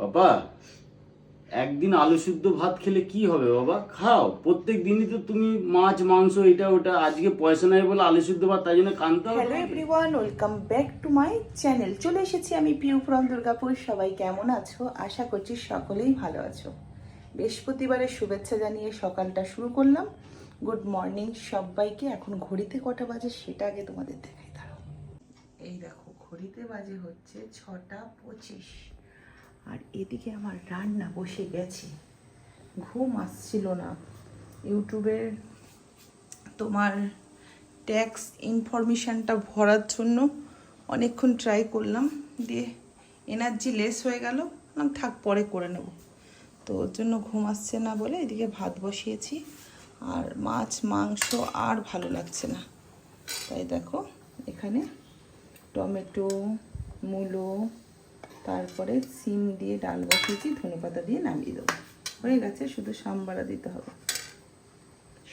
বাবা একদিন আলু সিদ্ধ ভাত খেলে কি হবে বাবা? খাও প্রত্যেক দিনই তো তুমি মাছ মাংস এটা ওটা আজকে পয়সা নাই বলে আলু সিদ্ধ ভাত তাই জন্য কানতে হবে hello everyone welcome back to my channel চলে এসেছি আমি পিউ ফ্রম দুর্গাপুর সবাই কেমন আছো? আশা করছি সকলেই ভালো আছো। বৃহস্পতিবারের শুভেচ্ছা জানিয়ে সকালটা শুরু করলাম। গুড মর্নিং সবাইকে। এখন ঘড়িতে কটা বাজে সেটা আগে তোমাদের দেখাই। দাঁড়াও। এই দেখো ঘড়িতে বাজে হচ্ছে ছটা পঁচিশ। আর এদিকে আমার রান্না বসে গেছে। ঘুম আসছিল না। ইউটিউবের তোমার ট্যাক্স ইনফরমেশানটা ভরার জন্য অনেকক্ষণ ট্রাই করলাম। দিয়ে এনার্জি লেস হয়ে গেল। বললাম, থাক, পরে করে নেব। তো ওর জন্য ঘুম আসছে না বলে এদিকে ভাত বসিয়েছি। আর মাছ, মাংস আর ভালো লাগছে না। তাই দেখো, এখানে টমেটো, মূলো তারপরে সিম দিয়ে ডাল বসিয়েছি, ধনেপাতা দিয়ে নামিয়ে দেবো। হয়ে গেছে, শুধু সাম্বারা দিতে হবে।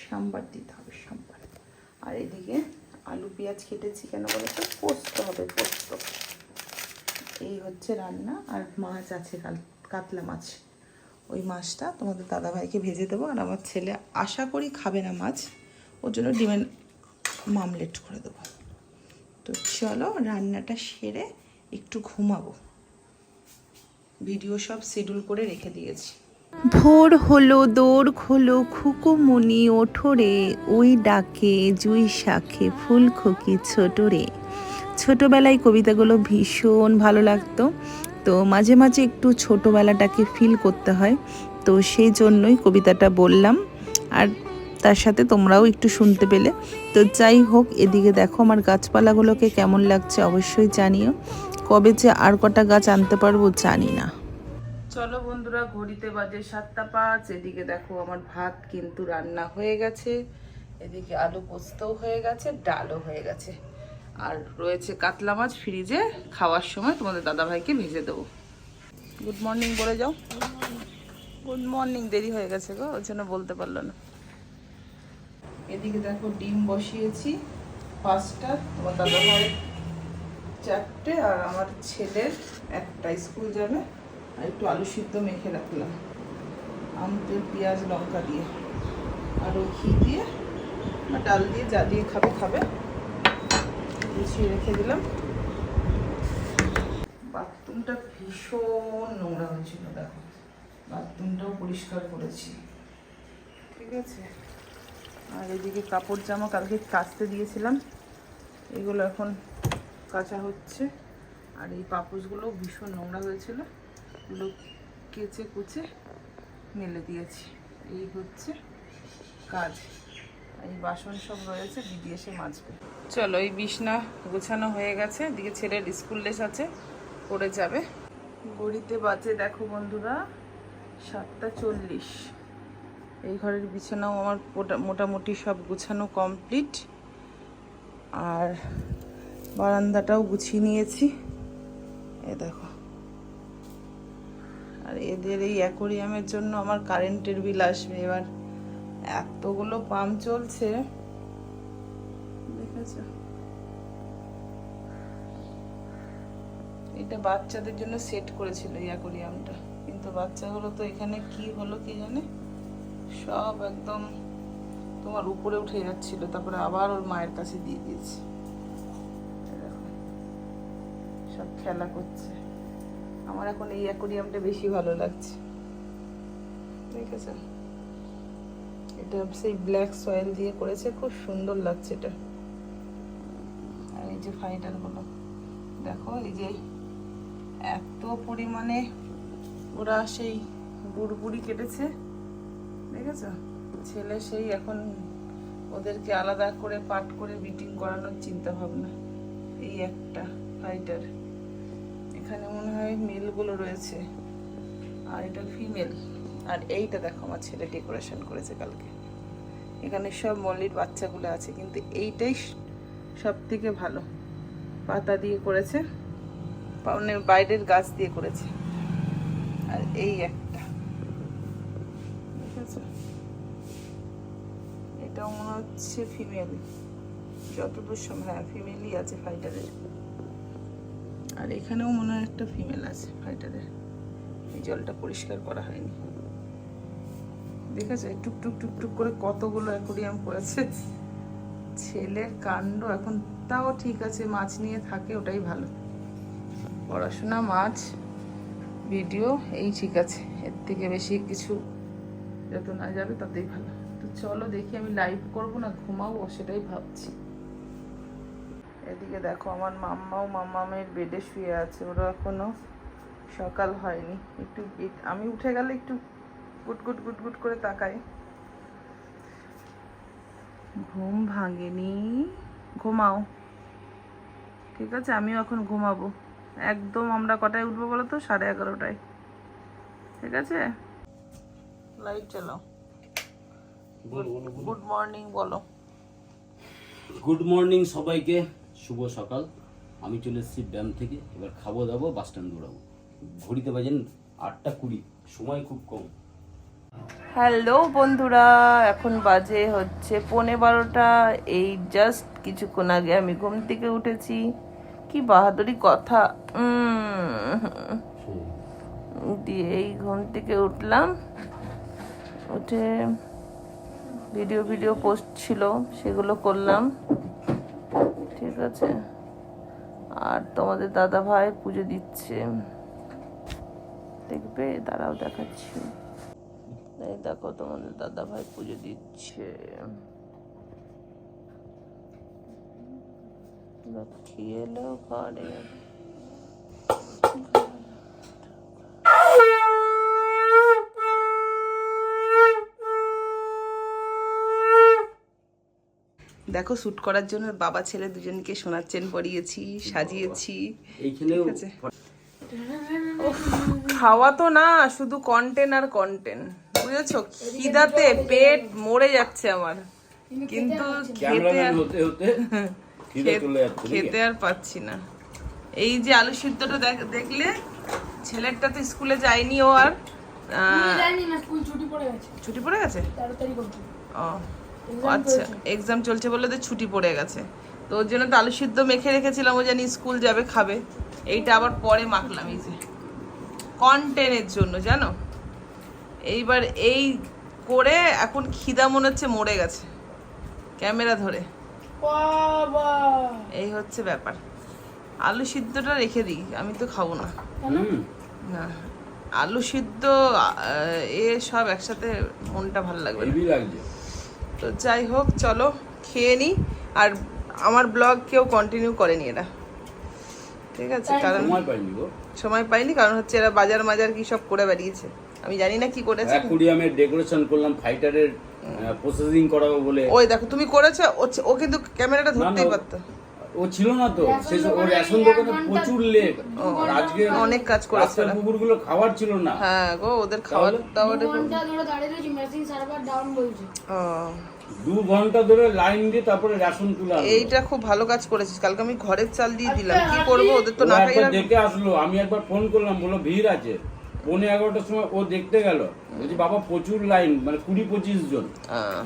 সাম্বার দিতে হবে, সাম্বার। আর এদিকে আলু, পেঁয়াজ কেটেছি কেন বলো তো পোস্ত হবে, পোস্ত। এই হচ্ছে রান্না, আর মাছ আছে কাতলা মাছ। ওই মাছটা তোমাদের দাদাভাইকে ভেজে দেবো, আর আমার ছেলে আশা করি খাবে না মাছ। ওর জন্য ডিমের মামলেট করে দেবো। তো চলো, রান্নাটা সেরে একটু ঘুমাবো। ভিডিও সব শিডিউল করে রেখে দিয়েছি। ভোর হলো দৌড় খোলো খুকুমনি ওঠোরে ওই ডাকে জুই শাখে ফুল খকি ছোটরে ছোটোবেলায় কবিতাগুলো ভীষণ ভালো লাগতো, তো মাঝে মাঝে একটু ছোটোবেলাটাকে ফিল করতে হয়, তো সেই জন্যই কবিতাটা বললাম। আর তার সাথে তোমরাও একটু শুনতে পেলে। তো যাই হোক, এদিকে দেখো আমার গাছপালাগুলোকে কেমন লাগছে অবশ্যই জানিও। কবে যে আর কটা গাছ আনতে পারব জানি না। চলো বন্ধুরা, ঘড়িতে বাজে সাতটা পাঁচ। এদিকে দেখো আমার ভাত কিন্তু রান্না হয়ে গেছে। এদিকে আলু পোস্তও হয়ে গেছে, ডালও হয়ে গেছে। আর রয়েছে কাতলা মাছ ফ্রিজে, খাওয়ার সময় তোমাদের দাদাভাইকে ভেজে দেবো। গুড মর্নিং বলে যাও। গুড মর্নিং দেরি হয়ে গেছে গো, ওই জন্য বলতে পারল না। এদিকে দেখো ডিম বসিয়েছি, পাঁচটা, তোমার দাদাভাই চারটে আর আমার ছেলের একটা স্কুল যাবে। আর একটু আলু সিদ্ধ মেখে রাখলাম। আমতে পেঁয়াজ লঙ্কা দিয়ে। আর ওই ঘি দিয়ে বা ডাল দিয়ে যা দিয়ে খাবে খাবে। গুছিয়ে রেখে দিলাম। বাথরুমটা ভীষণ নোংরা হয়েছিল দেখো। বাথরুমটাও পরিষ্কার করেছি। ঠিক আছে। আর এদিকে কাপড় জামা কালকে কাচতে দিয়েছিলাম। এগুলো এখন কাচা হচ্ছে। আর এই পাপোশগুলো ভীষণ নোংরা হয়েছিল। এগুলো কেচে কুচে মেলে দিয়েছি। এই হচ্ছে কাজ। এই বাসন সব রয়েছে, দিদি এসে মাজবে। চলো, এই বিছনা গোছানো হয়ে গেছে। দিকে ছেলের স্কুল ড্রেস আছে পড়ে যাবে। গড়িতে বাজে, দেখো বন্ধুরা, সাতটা চল্লিশ। এই ঘরের বিছানাও আমার মোটা- মোটামুটি সব গুছানো কমপ্লিট। আর বারান্দাটাও গুছিয়ে নিয়েছি। এ দেখো। আর এদের এই অ্যাকোরিয়ামের জন্য আমার কারেন্টের বিল আসবে। এবার এতগুলো পাম্প চলছে। এটা বাচ্চাদের জন্য সেট করেছিল এই অ্যাকোরিয়ামটা। কিন্তু বাচ্চাগুলো তো এখানে কি হলো কি জানে? সব একদম তোমার উপরে উঠে যাচ্ছিল। তারপরে আবার ওর মায়ের কাছে দিয়ে দিয়েছি। সব খেলা করছে। আমার এখন এই অ্যাকোরিয়ামটা বেশি ভালো লাগছে। ঠিক আছে এটা সেই ব্ল্যাক সয়েল দিয়ে করেছে, খুব সুন্দর লাগছে এটা। আর এই যে ফাইটারগুলো দেখো এই যে এত পরিমাণে ওরা সেই বুড়বুড়ি কেটেছে। দেখেছ? ছেলে সেই এখন ওদেরকে আলাদা করে পাট করে বিটিং করানোর চিন্তা ভাবনা এই একটা ফাইটার এখানে মনে হয় মেলগুলো রয়েছে। আর এটা ফিমেল। আর এইটা দেখো আমার ছেলে ডেকোরেশন করেছে কালকে। এখানে সব মল্লির বাচ্চাগুলো আছে, কিন্তু এইটাই সব থেকে ভালো। পাতা দিয়ে করেছে মানে বাইরের গাছ দিয়ে করেছে। আর এই একটা। দেখেছ এটাও মনে হচ্ছে ফিমেল। যতদূর সময় হ্যাঁ ফিমেলই আছে ফাইটারের আর এখানেও মনে হয় একটা ফিমেল আছে ফাইটারের এই জলটা পরিষ্কার করা হয়নি। দেখেছে? টুক টুক টুক টুক করে কতগুলো অ্যাকোরিয়াম করেছে। ছেলের কাণ্ড এখন তাও ঠিক আছে, মাছ নিয়ে থাকে, ওটাই ভালো। পড়াশোনা, মাছ ভিডিও এই ঠিক আছে। এর থেকে বেশি কিছু যত না যাবে ততই ভালো। তো চলো দেখি আমি লাইভ করব না, ঘুমাবো, সেটাই ভাবছি। এদিকে দেখো আমার মাম্মাও মাম্মামের বেডে শুয়ে আছে ওরা এখনও সকাল হয়নি। একটু আমি উঠে গেলে একটু গুট গুট গুট গুট করে তাকাই। ঘুম ভাঙেনি। ঘুমাও। ঠিক আছে আমিও এখন ঘুমাবো। একদম আমরা কটায় উঠবো বলো তো? সাড়ে এগারোটায়। ঠিক আছে? লাইট চালাও গুড মর্নিং বলো। গুড মর্নিং সবাইকে। শুভ সকাল। আমি চলে এসেছি ব্যায়াম থেকে। এবার খাব, দাবো বাস স্ট্যান্ড দৌড়াবো। ঘড়িতে বাজেন আটটা কুড়ি। সময় খুব কম। হ্যালো বন্ধুরা, এখন বাজে হচ্ছে পৌনে বারোটা। এই জাস্ট কিছুক্ষণ আগে আমি ঘুম থেকে উঠেছি। কি বাহাদুরি কথা। দিয়ে এই ঘুম থেকে উঠলাম। উঠে ভিডিও ভিডিও পোস্ট ছিল, সেগুলো করলাম। ঠিক আছে? আর তোমাদের দাদা ভাই পুজো দিচ্ছে। দেখবে, দাঁড়াও দেখাচ্ছি। দেখো, তোমাদের দাদা ভাই পুজো দিচ্ছে। লক্ষ্মী এলো ঘরে। দেখো শুট করার জন্য বাবা ছেলে দুজনকে সোনার চেন পরিয়েছি সাজিয়েছি। ঠিক আছে। খাওয়া তো না শুধু কন্টেন্ট আর কন্টেন্ট বুঝেছ? খিদাতে পেট মরে যাচ্ছে আমার। কিন্তু খেতে আর পাচ্ছি না। এই যে আলু সিদ্ধটা দেখ- দেখলে ছেলেরটা তো স্কুলে যায়নি ও আর ছুটি পড়ে গেছে। ছুটি পড়ে গেছে? তেরো তারিখ অবধি। ও। আচ্ছা এক্সাম চলছে বলে তো ছুটি পড়ে গেছে। তো ওর জন্য তো আলু সিদ্ধ মেখে রেখেছিলাম ও জানি স্কুল যাবে খাবে। এইটা আবার পরে মাখলাম এই যে। কন্টেন্টের জন্য জানো? এইবার এই করে এখন খিদা মনে হচ্ছে মরে গেছে। ক্যামেরা ধরে। বাবা! এই হচ্ছে ব্যাপার। আলু সিদ্ধটা রেখে দিই আমি তো খাব না। না আলু সিদ্ধ এ সব একসাথে মনটা ভালো লাগবে লাগছে। তো যাই হোক চলো খেয়ে নিই আর আমার ব্লগ কেউ কন্টিনিউ করেনি এরা। ঠিক আছে কারণ সময় পাইনি কারণ হচ্ছে এরা বাজার মাজার কি সব করে বেরিয়েছে আমি জানি না কি করেছে। অ্যাকুরিয়ামের ডেকোরেশন করলাম ফাইটারের প্রসেসিং করাবো বলে। ওই দেখো তুমি করেছ ও কিন্তু ক্যামেরাটা ধরতেই পারতো। ও ছিল না তো। সে ও রেশন দোকানে প্রচুর লেট আজকে অনেক কাজ করেছে কুকুরগুলো খাবার ছিল না। হ্যাঁ গো ওদের খাবার দাবার দু ঘণ্টা ধরে দাঁড়িয়ে রয়েছি মেশিন সার্ভার ডাউন বলছে। ও। দু ঘণ্টা ধরে লাইন দিয়ে তারপরে রেশন তুলে। এইটা খুব ভালো কাজ করেছিস কালকে আমি ঘরের চাল দিয়ে দিলাম। কি করব? ওদের তো না খাইয়ে দেখে আসলো। আমি একবার ফোন করলাম বলল ভিড় আছে। পৌনে এগারোটার সময় ও দেখতে গেল। বলছি বাবা প্রচুর লাইন মানে কুড়ি পঁচিশ জন। আহ,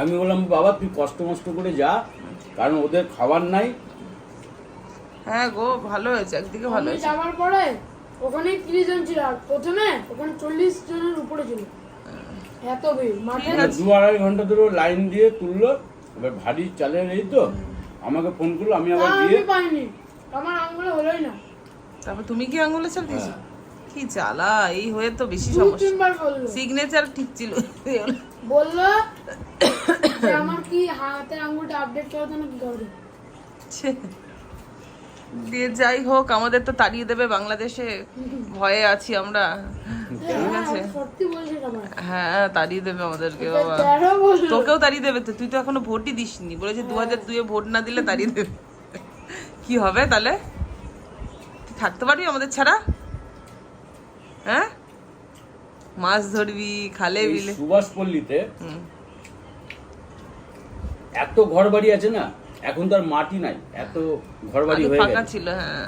আমি বললাম বাবা তুই কষ্ট মষ্ট করে যা কারণ ওদের খাবার নাই। হ্যাঁ গো ভালো হয়েছে একদিকে ভালো হয়েছে। যাওয়ার পরে ওখানে তিরিশ জন ছিল আর প্রথমে ওখানে চল্লিশ জনের উপরে ছিল। এত ভিড় মাঠে দু আড়াই ঘণ্টা ধরে লাইন দিয়ে তুললো এবার ভারী চালের এই তো আমাকে ফোন করল আমি আবার আমি দিয়ে পাইনি আমার আঙুলে হলোই না। তারপর তুমি কি আঙুলে চাল দিয়েছ? হ্যাঁ। কি জ্বালা এই হয়ে তো বেশি সমস্যা। সিগনেচার ঠিক ছিল। বলল আমার কি হাতের আঙুলটা আপডেট করার জন্য কি করবে? দিয়ে যাই হোক আমাদের তো তাড়িয়ে দেবে বাংলাদেশে। ভয়ে আছি আমরা। ঠিক আছে? হ্যাঁ, আমার হ্যাঁ তাড়িয়ে দেবে আমাদেরকে বাবা। তোকেও তাড়িয়ে দেবে তো তুই তো এখনও ভোটই দিসনি। বলেছে দু হাজার দুয়ে ভোট না দিলে তাড়িয়ে দেবে। কি হবে তাহলে? তুই থাকতে পারবি আমাদের ছাড়া? হ্যাঁ? মাছ ধরবি খালে বিলে। সুভাষ পল্লীতে এত ঘর বাড়ি আছে না এখন তো আর মাটি নাই এত ঘর বাড়ি হয়ে ফাঁকা গেছে। ছিল হ্যাঁ।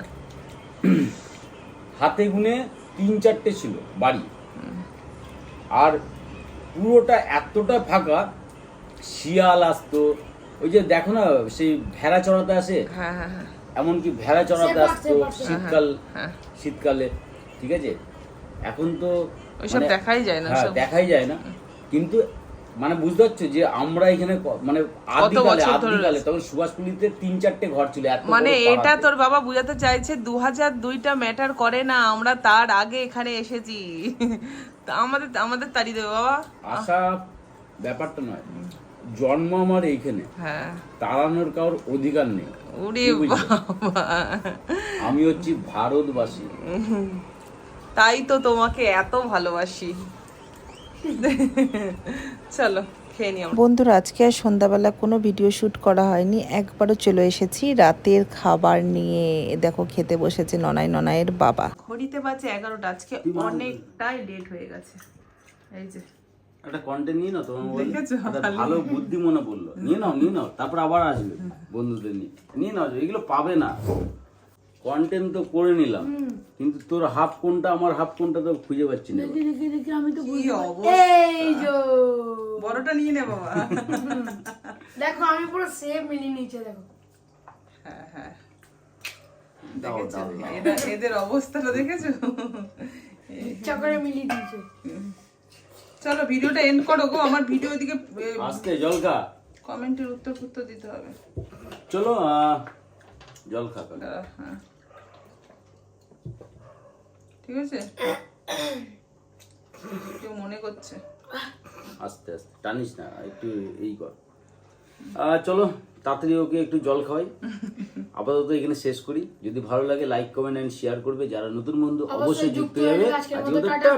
হাতে গুনে তিন চারটে ছিল বাড়ি। আর পুরোটা এতটা ফাঁকা শিয়াল আসতো ওই যে দেখো না সেই ভেড়া চড়াতে আসে? হ্যাঁ হ্যাঁ হ্যাঁ। এমনকি ভেড়া চড়াতে আসতো। শীতকাল হ্যাঁ। শীতকালে ঠিক আছে? এখন তো ওইসব মানে- দেখাই যায় না হ্যাঁ সব। দেখাই যায় না। কিন্তু মানে বুঝতে পারছ যে আমরা এখানে মানে আদিকালে আদিকালে তখন সুভাষপুলিতে তিন চারটে ঘর ছিল মানে এটা তোর বাবা বুঝাতে চাইছে দু হাজার দুইটা ম্যাটার করে না আমরা তার আগে এখানে এসেছি। তা আমাদের আমাদের তাড়ি দেবে বাবা। আশা ব্যাপারটা নয়। জন্ম আমার এইখানে। হ্যাঁ। তাড়ানোর কারোর অধিকার নেই। আমি হচ্ছি ভারতবাসী। তাই তো তোমাকে এত ভালোবাসি। চলো বন্ধুরা আজকে আর সন্ধ্যাবেলা কোনো ভিডিও শ্যুট করা হয়নি। একবারও চলে এসেছি রাতের খাবার নিয়ে। দেখো খেতে বসেছে ননাই ননাইয়ের বাবা। ঘড়িতে বাজে এগারোটা। আজকে অনেকটাই লেট হয়ে গেছে। এই যে। একটা কন্টেন্ট নিয়ে নাও তোমার। দেখেছ? ভালো। বুদ্ধি মনে পড়ল নিয়ে নাও নিয়ে নাও তারপর আবার আসবে বন্ধুদের নিয়ে। নিয়ে নাও এগুলো পাবে না। কন্টেন্ট তো করে নিলাম কিন্তু তোর হাফ কোনটা আমার হাফ কোনটা তো খুঁজে পাচ্ছি না। দেখি দেখি দেখি আমি তো। অবস্থা? এই যো। বড়টা নিয়ে নে বাবা। দেখো আমি পুরো সেম মিলিয়ে নিচে দেখো। হ্যাঁ হ্যাঁ। এদের অবস্থাটা দেখেছ? ইচ্ছা করে মিলিয়ে দিয়েছে। চলো ভিডিওটা এন্ড করো গো। আমার ভিডিও দিকে আস্তে জল খা কমেন্টের উত্তর উত্তর দিতে হবে। চলো আহ, জল খা তাহলে। দাঁড়া, হ্যাঁ। ঠিক আছে? কেউ মনে করছে? আস্তে আস্তে। টানিস না একটু এই কর। চলো তাড়াতাড়ি ওকে একটু জল খাওয়াই। আপাতত এখানে শেষ করি। যদি ভালো লাগে লাইক কমেন্ট এন্ড শেয়ার করবে। যারা নতুন বন্ধু অবশ্যই যুক্ত হয়ে হবে যাবে। আজকে। টাটা